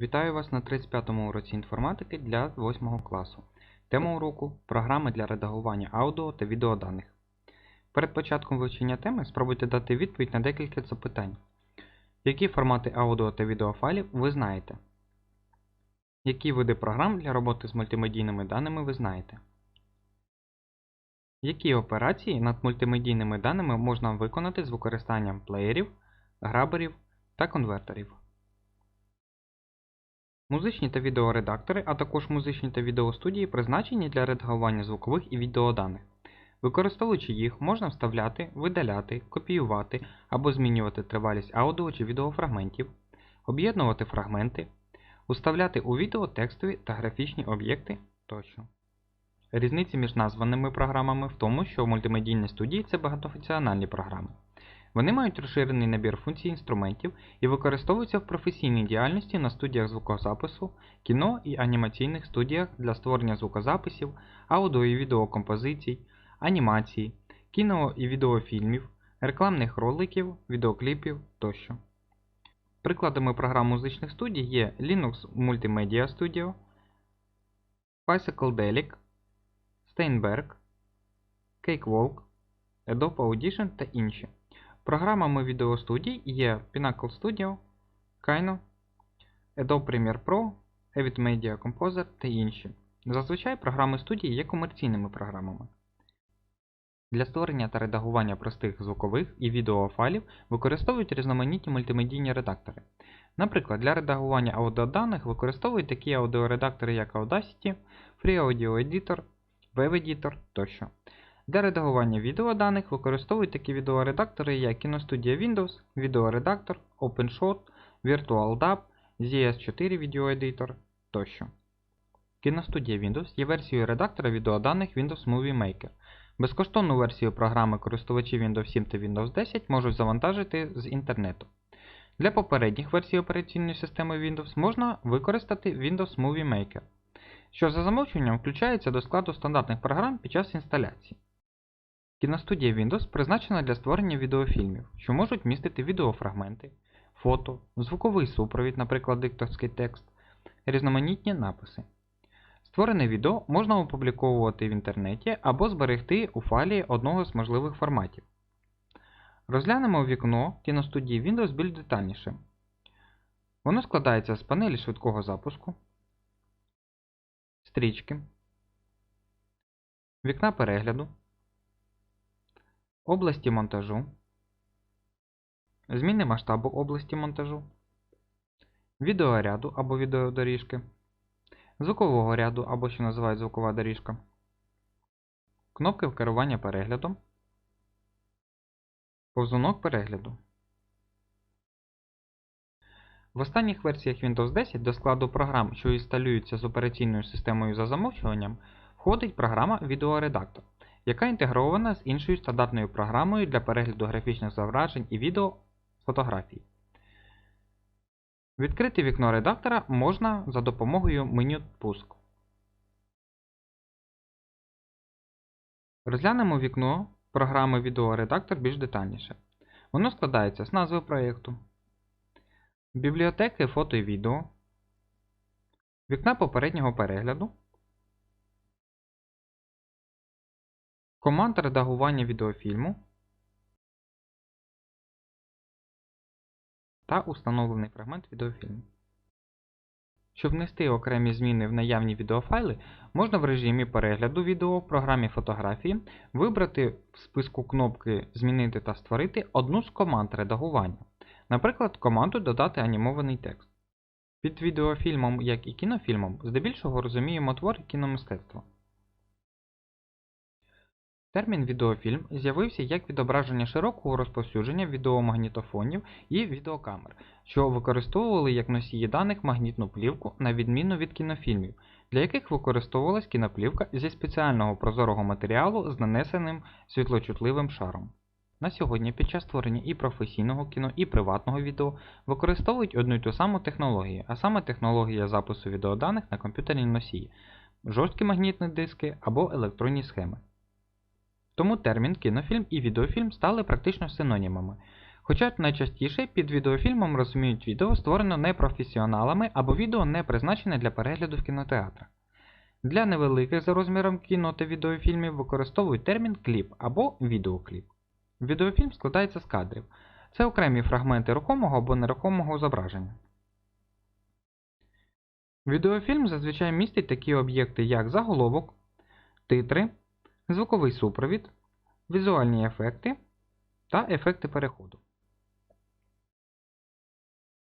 Вітаю вас на 35-му уроці інформатики для 8 класу. Тема уроку програми для редагування аудіо та відеоданих. Перед початком вивчення теми спробуйте дати відповідь на декілька запитань. Які формати аудіо та відеофайлів ви знаєте? Які види програм для роботи з мультимедійними даними ви знаєте? Які операції над мультимедійними даними можна виконати з використанням плеєрів, граберів та конвертерів? Музичні та відеоредактори, а також музичні та відеостудії призначені для редагування звукових і відеоданих. Використовуючи їх, можна вставляти, видаляти, копіювати або змінювати тривалість аудіо чи відеофрагментів, об'єднувати фрагменти, уставляти у відео текстові та графічні об'єкти тощо. Різниці між названими програмами в тому, що мультимедійні студії це багатофункціональні програми. Вони мають розширений набір функцій інструментів і використовуються в професійній діяльності на студіях звукозапису, кіно і анімаційних студіях для створення звукозаписів, аудіо і відеокомпозицій, анімації, кіно і відеофільмів, рекламних роликів, відеокліпів тощо. Прикладами програм музичних студій є Linux Multimedia Studio, Psychedelic, Steinberg, Cakewalk, Adobe Audition та інші. Програмами відеостудій є Pinnacle Studio, Kino, Adobe Premiere Pro, Avid Media Composer та інші. Зазвичай програми студії є комерційними програмами. Для створення та редагування простих звукових і відеофайлів використовують різноманітні мультимедійні редактори. Наприклад, для редагування аудіоданих використовують такі аудіоредактори, як Audacity, Free Audio Editor, WebEditor тощо. Для редагування відеоданих використовують такі відеоредактори, як KinoStudio Windows, відеоредактор, OpenShot, VirtualDub, ZS4 Video Editor тощо. KinoStudio Windows є версією редактора відеоданих Windows Movie Maker. Безкоштовну версію програми користувачі Windows 7 та Windows 10 можуть завантажити з інтернету. Для попередніх версій операційної системи Windows можна використати Windows Movie Maker, що за замовчуванням включається до складу стандартних програм під час інсталяції. Кіностудія Windows призначена для створення відеофільмів, що можуть містити відеофрагменти, фото, звуковий супровід, наприклад, дикторський текст, різноманітні написи. Створене відео можна опубліковувати в інтернеті або зберегти у файлі одного з можливих форматів. Розглянемо вікно кіностудії Windows більш детальніше. Воно складається з панелі швидкого запуску, стрічки, вікна перегляду, області монтажу, зміни масштабу області монтажу, відеоряду або відеодоріжки, звукового ряду або що називають звукова доріжка, кнопки керування переглядом, повзунок перегляду. В останніх версіях Windows 10 до складу програм, що інсталюються з операційною системою за замовчуванням, входить програма Відеоредактор, яка інтегрована з іншою стандартною програмою для перегляду графічних зображень і відео фотографій. Відкрити вікно редактора можна за допомогою меню Пуск. Розглянемо вікно програми Відеоредактор більш детальніше. Воно складається з назви проєкту, бібліотеки фото і відео, вікна попереднього перегляду, команд редагування відеофільму та установлений фрагмент відеофільму. Щоб внести окремі зміни в наявні відеофайли, можна в режимі перегляду відео в програмі фотографії вибрати в списку кнопки Змінити та створити одну з команд редагування, наприклад, команду Додати анімований текст. Під відеофільмом, як і кінофільмом, здебільшого розуміємо твори кіномистецтва. Термін відеофільм з'явився як відображення широкого розповсюдження відеомагнітофонів і відеокамер, що використовували як носії даних магнітну плівку на відміну від кінофільмів, для яких використовувалась кіноплівка зі спеціального прозорого матеріалу з нанесеним світлочутливим шаром. На сьогодні під час створення і професійного кіно, і приватного відео використовують одну й ту саму технологію, а саме технологія запису відеоданих на комп'ютерні носії, жорсткі магнітні диски або електронні схеми. Тому термін кінофільм і відеофільм стали практично синонімами, Хоча найчастіше під відеофільмом розуміють відео, створено непрофесіоналами або відео не призначене для перегляду в кінотеатрах. Для невеликих за розміром кіно та відеофільмів використовують термін кліп або відеокліп. Відеофільм складається з кадрів. Це окремі фрагменти рухомого або нерухомого зображення. Відеофільм зазвичай містить такі об'єкти, як заголовок, титри, звуковий супровід, візуальні ефекти та ефекти переходу.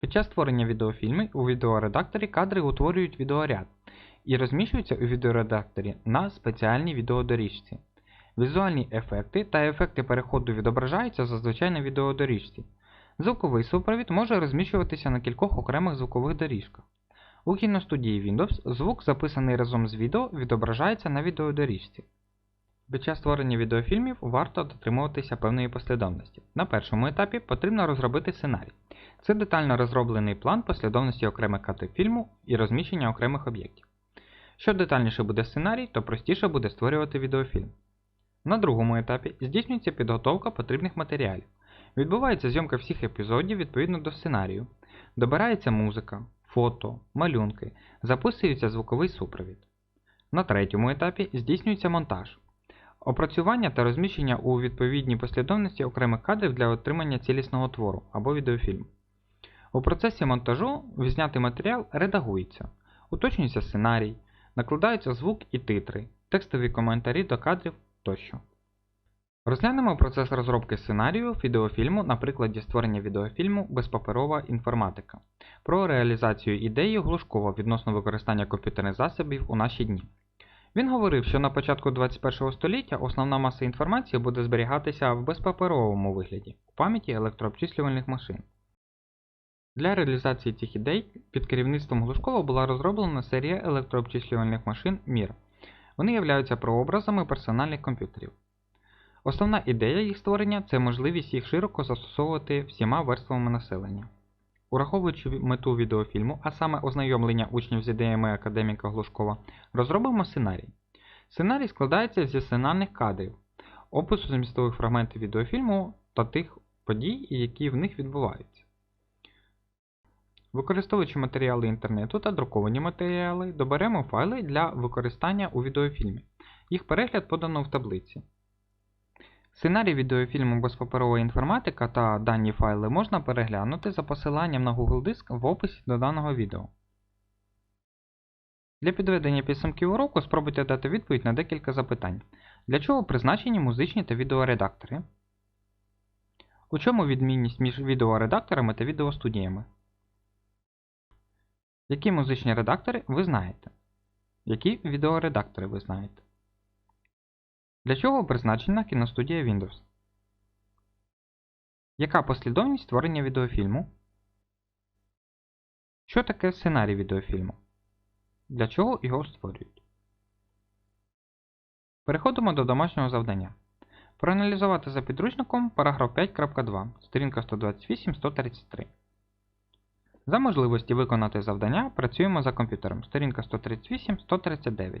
Під час створення відеофільму у відеоредакторі кадри утворюють відеоряд і розміщуються у відеоредакторі на спеціальній відеодоріжці. Візуальні ефекти та ефекти переходу відображаються зазвичай на відеодоріжці. Звуковий супровід може розміщуватися на кількох окремих звукових доріжках. У кіностудії Windows звук, записаний разом з відео, відображається на відеодоріжці. Під час створення відеофільмів варто дотримуватися певної послідовності. На першому етапі потрібно розробити сценарій. Це детально розроблений план послідовності окремих кадрів фільму і розміщення окремих об'єктів. Що детальніше буде сценарій, то простіше буде створювати відеофільм. На другому етапі здійснюється підготовка потрібних матеріалів. Відбувається зйомка всіх епізодів відповідно до сценарію. Добирається музика, фото, малюнки, записується звуковий супровід. На третьому етапі здійснюється монтаж. Опрацювання та розміщення у відповідній послідовності окремих кадрів для отримання цілісного твору або відеофільму. У процесі монтажу відзнятий матеріал редагується, уточнюється сценарій, накладаються звук і титри, текстові коментарі до кадрів тощо. Розглянемо процес розробки сценарію відеофільму на прикладі створення відеофільму Безпаперова інформатика про реалізацію ідеї Глушкова відносно використання комп'ютерних засобів у наші дні. Він говорив, що на початку 21 століття основна маса інформації буде зберігатися в безпаперовому вигляді у пам'яті електрообчислювальних машин. Для реалізації цих ідей під керівництвом Глушкова була розроблена серія електрообчислювальних машин Мір. Вони являються прообразами персональних комп'ютерів. Основна ідея їх створення це можливість їх широко застосовувати всіма верствами населення. Ураховуючи мету відеофільму, а саме ознайомлення учнів з ідеями академіка Глушкова, розробимо сценарій. Сценарій складається зі сценарних кадрів, опису змістових фрагментів відеофільму та тих подій, які в них відбуваються. Використовуючи матеріали інтернету та друковані матеріали, доберемо файли для використання у відеофільмі. Їх перегляд подано в таблиці. Сценарій відеофільму безпаперова інформатика та дані файли можна переглянути за посиланням на Google Диск в описі до даного відео. Для підведення підсумків уроку спробуйте дати відповідь на декілька запитань. Для чого призначені музичні та відеоредактори? У чому відмінність між відеоредакторами та відеостудіями? Які музичні редактори ви знаєте? Які відеоредактори ви знаєте? Для чого призначена кіностудія Windows? Яка послідовність створення відеофільму? Що таке сценарій відеофільму? Для чого його створюють? Переходимо до домашнього завдання. Проаналізувати за підручником параграф 5.2, сторінка 128-133. За можливості виконати завдання працюємо за комп'ютером. Сторінка 138-139.